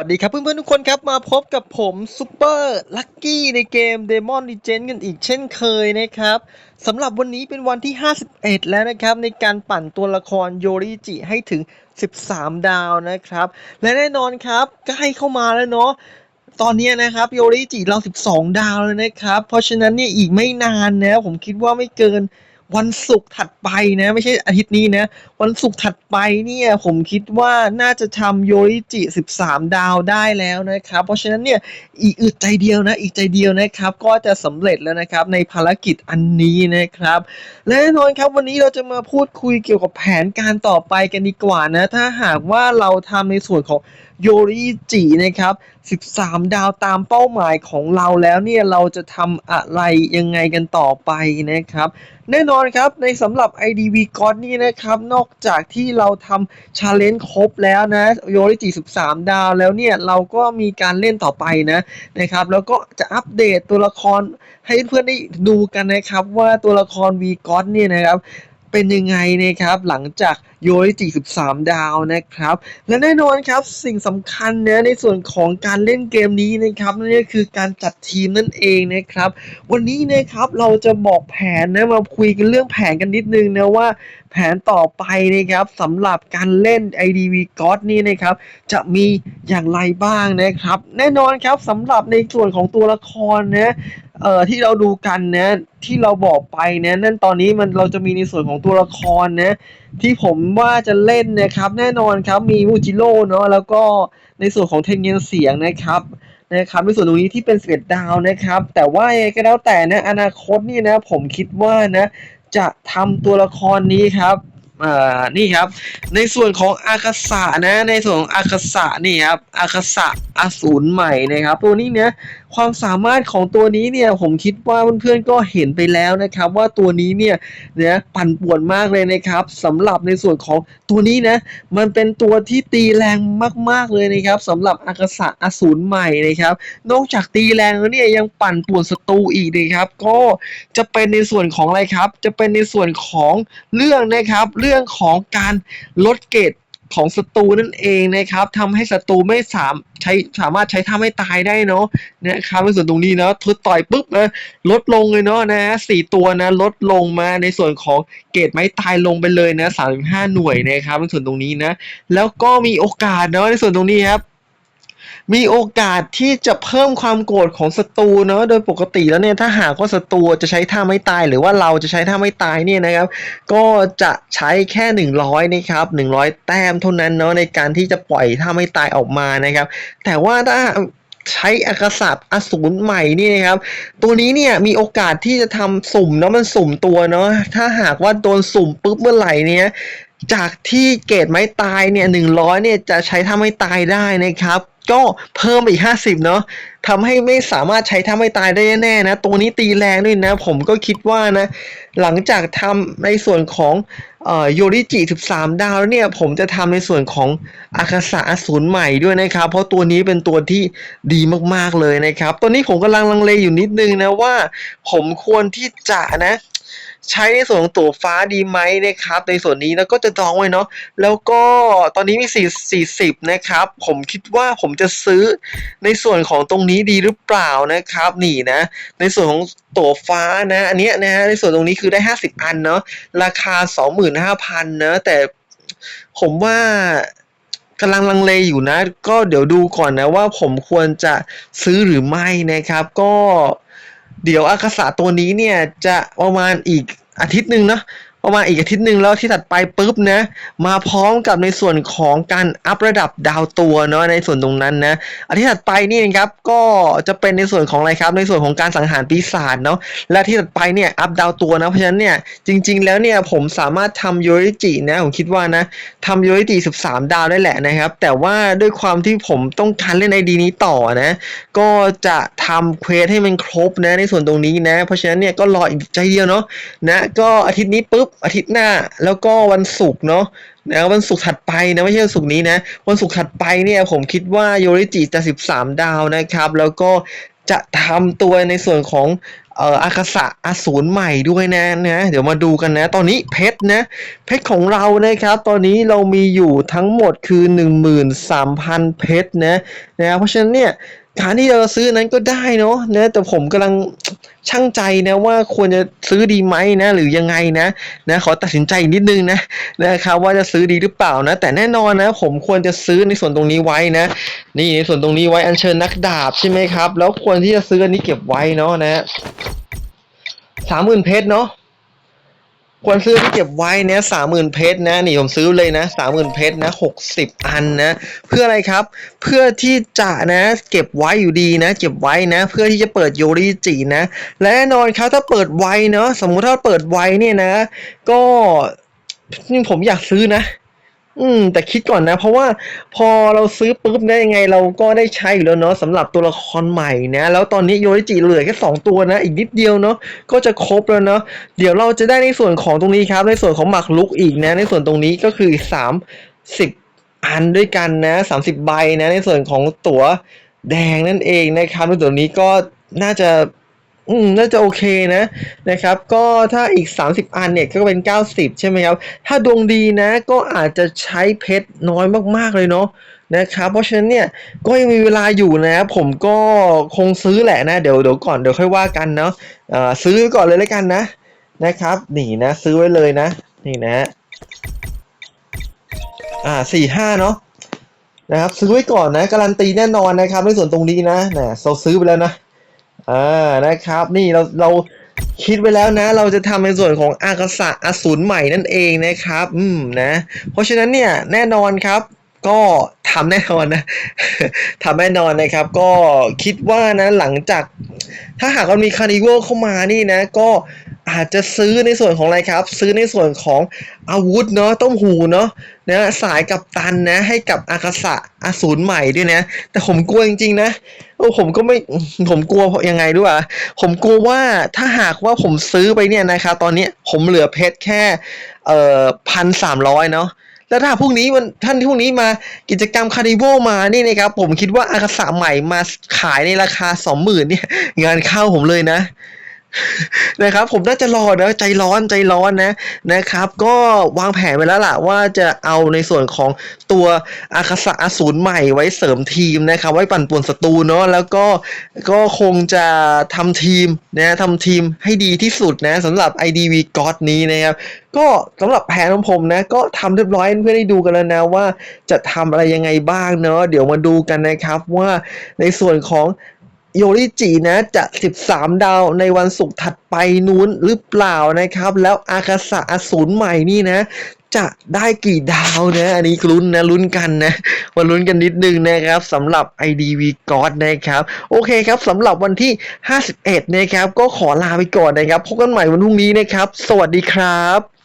วัสดีครับเพื่อนๆทุกคนครับมาพบกับผมซูเปอร์ลักกี้ในเกม Demon Legend กันอีกเช่นเคยนะครับสำหรับวันนี้เป็นวันที่ 51 แล้วนะครับ ในการปั่นตัวละครโยริจิให้ถึง 13 ดาวนะครับ และแน่นอนครับใกล้เข้ามาแล้วเนาะตอนนี้นะครับโยริจิเรา 12 ดาวแล้วนะครับ เพราะฉะนั้นเนี่ยอีกไม่นานนะผมคิดว่าไม่เกิน วันศุกร์ถัดไปนะ ไม่ใช่อาทิตย์นี้นะ วันศุกร์ถัดไปเนี่ย ผมคิดว่าน่าจะทำโยริจิ 13 ดาวได้แล้วนะครับ เพราะฉะนั้นเนี่ยอีกอึดใจเดียวนะ อีกใจเดียวนะครับ ก็จะสำเร็จแล้วนะครับ ในภารกิจอันนี้นะครับ และแน่นอนครับวันนี้เราจะมาพูดคุยเกี่ยวกับแผนการต่อไปกันดีกว่านะ ถ้าหากว่าเราทำในส่วนของ โยริจินะครับ 13 ดาวตามเป้าหมายของเราแล้วเนี่ยเราจะทำอะไรยังไงกันต่อไปนะครับ แน่นอนครับในสำหรับ IDV God นี่นะครับ นอกจากที่เราทำชาเลนจ์ครบแล้วนะโยริจิ 13 ดาวแล้วเนี่ยเราก็มีการเล่นต่อไปนะนะครับ แล้วก็จะอัปเดตตัวละครให้เพื่อนได้ดูกันนะครับว่าตัวละคร V God เนี่ยนะครับ เป็นยังไงนะครับหลังจากโยริจิ13 ดาวนะครับ และแน่นอนครับสิ่งสำคัญนะในส่วนของการเล่นเกมนี้นะครับนั่นก็คือการจัดทีมนั่นเองนะครับ วันนี้นะครับเราจะบอกแผนนะมาคุยกันเรื่องแผนกันนิดนึงนะว่าแผนต่อไปนะครับสำหรับการเล่น IDV God นี่นะครับ จะมีอย่างไรบ้างนะครับ แน่นอนครับสำหรับในส่วนของตัวละครนะ เอ่อที่เราดูกันนะที่เราบอกไปนะนั่นตอนนี้มันเราจะมีในส่วนของตัวละครนะที่ผมว่าจะเล่นนะครับแน่นอนครับมีมูจิโร่เนาะแล้วก็ในส่วนของเทคนิคเสียงนะครับนะครับในส่วนตรงนี้ที่เป็น11ดาวนะครับ แต่ว่าก็แล้วแต่นะอนาคตนี่นะผมคิดว่านะจะทำตัวละครนี้ครับอ่านี่ครับ ในส่วนของอากาศะนะในส่วนของอากาศะนี่ครับอากาศะอสูรใหม่นะครับ ตัวนี้เนี่ยความสามารถของตัวนี้เนี่ยผมคิดว่าเพื่อนๆก็เห็นไปแล้วนะครับว่าตัวนี้เนี่ยนะปั่นป่วนมากเลยนะครับสำหรับในส่วนของตัวนี้นะมันเป็นตัวที่ตีแรงมากๆเลยนะครับสำหรับอากาศะอสูรใหม่นะครับ นอกจากตีแรงแล้วเนี่ยยังปั่นป่วนศัตรูอีกนะครับ ก็จะเป็นในส่วนของอะไรครับ จะเป็นในส่วนของเรื่องนะครับ เรื่องของการลดเกรด ของศัตรูนั่นเองนะครับทำให้ศัตรูไม่สามใช้สามารถใช้ท่าไม่ตายได้เนาะนะครับในส่วนตรงนี้นาะทุต่อยปุ๊บนะลดลงเลยเนาะนะสี่ตัวนะลดลงมาในส่วนของเกรดไม้ตายลงไปเลยนะสามสิบห้าหน่วยนะครับในส่วนตรงนี้นะแล้วก็มีโอกาสเนาะในส่วนตรงนี้ครับ มีโอกาสที่จะเพิ่มความโกรธของศัตรูเนาะโดยปกติแล้วเนี่ยถ้าหากว่าศัตรูจะใช้ท่าไม่ตาย หรือว่าเราจะใช้ท่าไม่ตายเนี่ยนะครับ ก็จะใช้แค่ 100นะครับ100 แต้มเท่านั้นเนาะในการที่จะปล่อยท่าไม่ตายออกมานะครับ แต่ว่าถ้าใช้อากาศอสูรใหม่นี่นะครับ ตัวนี้เนี่ยมีโอกาสที่จะทำสุ่มเนาะมันสุ่มตัวเนาะถ้าหากว่าโดนสุ่มปุ๊บเมื่อไหร่เนี่ยจากที่เกรดไม้ตายเนี่ยหนึ่งร้อยเนี่ยจะใช้ท่าไม่ตายได้นะครับ ก็เพิ่มอีกห้าสิบเนาะทำให้ไม่สามารถใช้ท่าไม่ตายได้แน่ๆนะ ตัวนี้ตีแรงด้วยนะ ผมก็คิดว่านะ หลังจากทำในส่วนของโยริจิ 13 ดาวแล้วเนี่ย ผมจะทำในส่วนของอากาศะอสูรใหม่ด้วยนะครับ เพราะตัวนี้เป็นตัวที่ดีมากๆเลยนะครับ ตัวนี้ผมกำลังลังเลอยู่นิดนึงนะว่า ผมควรที่จะนะ ใช้ในส่วนของตั๋วฟ้าดีไหมนะครับ ในส่วนนี้แล้วก็จะจองไว้เนาะแล้วก็ตอนนี้มี 4 40 นะครับ ผมคิดว่าผมจะซื้อในส่วนของตรงนี้ดีหรือเปล่านะครับนี่นะ ในส่วนของตั๋วฟ้านะอันนี้นะฮะในส่วนตรงนี้คือได้ 50 อันเนาะราคา 25,000นะแต่ผมว่ากำลังลังเลอยู่นะ ก็เดี๋ยวดูก่อนนะว่าผมควรจะซื้อหรือไม่นะครับ ก็ เดี๋ยวอากาศะตัวนี้เนี่ยจะประมาณอีกอาทิตย์หนึ่งเนาะ ประมาณอีกอาทิตย์หนึ่งแล้วที่ถัดไปปุ๊บนะ มาพร้อมกับในส่วนของการอัพระดับดาวตัวเนาะในส่วนตรงนั้นนะอาทิตย์ถัดไปนี่นะครับก็จะเป็นในส่วนของอะไรครับ ในส่วนของการสังหารปีศาจเนาะและที่ถัดไปเนี่ยอัพดาวตัวนะเพราะฉะนั้นเนี่ยจริง ๆ แล้วเนี่ยผมสามารถทำโยริจินะผมคิดว่านะทำโยริจิ13 ดาวได้แหละนะครับ แต่ว่าด้วยความที่ผมต้องการเล่นไอดีนี้ต่อนะ ก็จะทำเควสให้มันครบนะในส่วนตรงนี้นะ เพราะฉะนั้นเนี่ยก็รออีกใจเดียวเนาะนะก็อาทิตย์นี้ปุ๊บอาทิตย์หน้าแล้วก็วันศุกร์เนาะนะวันศุกร์ถัดไปนะไม่ใช่วันศุกร์นี้นะ วันศุกร์ถัดไปเนี่ยผมคิดว่าโยริจิจะ 13 ดาวนะครับ แล้วก็จะทำตัวในส่วนของเอ่ออากาศะอสูรใหม่ด้วยนะนะเดี๋ยวมาดูกันนะ ตอนนี้เพชรนะ เพชรของเรานะครับ ตอนนี้เรามีอยู่ทั้งหมดคือ 13,000 เพชรนะนะเพราะฉะนั้นเนี่ย การที่เราซื้อนั้นก็ได้เนาะนะแต่ผมกำลังช่างใจนะว่าควรจะซื้อดีไหมนะหรือยังไงนะนะขอตัดสินใจอีกนิดนึงนะนะครับว่าจะซื้อดีหรือเปล่านะ แต่แน่นอนนะ ผมควรจะซื้อในส่วนตรงนี้ไว้นะ นี่ในส่วนตรงนี้ไว้อัญเชิญนักดาบใช่ไหมครับ แล้วควรที่จะซื้ออันนี้เก็บไว้เนาะนะสามหมื่นเพชรเนาะ ควรซื้อที่เก็บไว้นะสามหมื่นเพชรนะนี่ผมซื้อเลยนะสามหมื่นเพชรนะหกสิบอันนะเพื่ออะไรครับ เพื่อที่จะนะเก็บไว้อยู่ดีนะ เก็บไว้นะ เพื่อที่จะเปิดโยริจินะและแน่นอนครับถ้าเปิดไวเนาะสมมุติถ้าเปิดไวเนี่ยนะ ก็นี่ผมอยากซื้อนะ อืม แต่คิดก่อนนะ เพราะว่าพอเราซื้อปุ๊บได้ยังไงเราก็ได้ใช้อยู่แล้วเนาะสำหรับตัวละครใหม่นะ แล้วตอนนี้โยริจิเหลือแค่สองตัวนะ อีกนิดเดียวเนาะก็จะครบแล้วเนาะเดี๋ยวเราจะได้ในส่วนของตรงนี้ครับ ในส่วนของหมักลุกอีกนะ ในส่วนตรงนี้ก็คือสามสิบอันด้วยกันนะสามสิบใบนะ ในส่วนของตั๋วแดงนั่นเองนะครับในตัวนนี้ก็น่าจะ อืมน่าจะโอเคนะนะครับ ก็ถ้าอีก 30 อันเนี่ยก็เป็น 90 ใช่ไหมครับ ถ้าดวงดีนะก็อาจจะใช้เพชรน้อยมากๆเลยเนาะนะครับเพราะฉะนั้นเนี่ยก็ยังมีเวลาอยู่นะผมก็คงซื้อแหละนะเดี๋ยวเดี๋ยวก่อนเดี๋ยวค่อยว่ากันเนาะอ่าซื้อก่อนเลยแล้วกันนะนะครับนี่นะซื้อไว้เลยนะ นี่นะอ่าสี่ห้าเนาะนะครับซื้อไว้ก่อนนะการันตีแน่นอนนะครับในส่วนตรงนี้นะนะเราซื้อไปแล้วนะ อ่านะครับ นี่เราเราคิดไว้แล้วนะ เราจะทำในส่วนของอากาศะอสูรใหม่นั่นเองนะครับ อืมนะ เพราะฉะนั้นเนี่ยแน่นอนครับ ก็ทำแน่นอนนะทำแน่นอนนะครับ ก็คิดว่านะหลังจาก ถ้าหากมันมีคาร์นิวัลเข้ามานี่นะ ก็อาจจะซื้อในส่วนของอะไรครับ ซื้อในส่วนของอาวุธเนาะต้มหูเนาะนะสายกับตันนะให้กับอากาศะอสูรใหม่ด้วยนะ แต่ผมกลัวจริงๆนะโอ้ผมก็ไม่ผมกลัวยังไงด้วยวะผมกลัวว่าถ้าหากว่าผมซื้อไปเนี่ยนะครับตอนนี้ผมเหลือเพชรแค่เอ่อพันสามร้อยเนาะ แล้วถ้าพรุ่งนี้มันท่านพรุ่งนี้มากิจกรรมคาร์นิวัลมานี่นะครับผมคิดว่าอากาศะใหม่มาขายในราคาสองหมื่นเนี่ยงานเข้าผมเลยนะ นะครับผมน่าจะรอนะใจร้อนใจร้อนนะนะครับ ก็วางแผนไว้แล้วล่ะว่าจะเอาในส่วนของตัวอาคาสะอสูรใหม่ไว้เสริมทีมนะครับ ไว้ปั่นป่วนศัตรูเนาะแล้วก็ก็คงจะทำทีมนะทำทีมให้ดีที่สุดนะสำหรับ IDV God นี้นะครับ ก็สำหรับแผนของผมนะ ก็ทำเรียบร้อยเพื่อนได้ดูกันแล้วนะว่าจะทำอะไรยังไงบ้างเนาะเดี๋ยวมาดูกันนะครับว่าในส่วนของ โยริจินะจะ 13 ดาวในวันศุกร์ถัดไปนู้นหรือเปล่านะครับ แล้วอากาศะอสูรใหม่นี่นะ จะได้กี่ดาวนะอันนี้ลุ้นนะลุ้นกันนะมาลุ้นกันนิดนึงนะครับสำหรับ IDV God นะครับ โอเคครับสำหรับวันที่ 51 นะครับ ก็ขอลาไปก่อนนะครับ พบกันใหม่วันพรุ่งนี้นะครับ สวัสดีครับ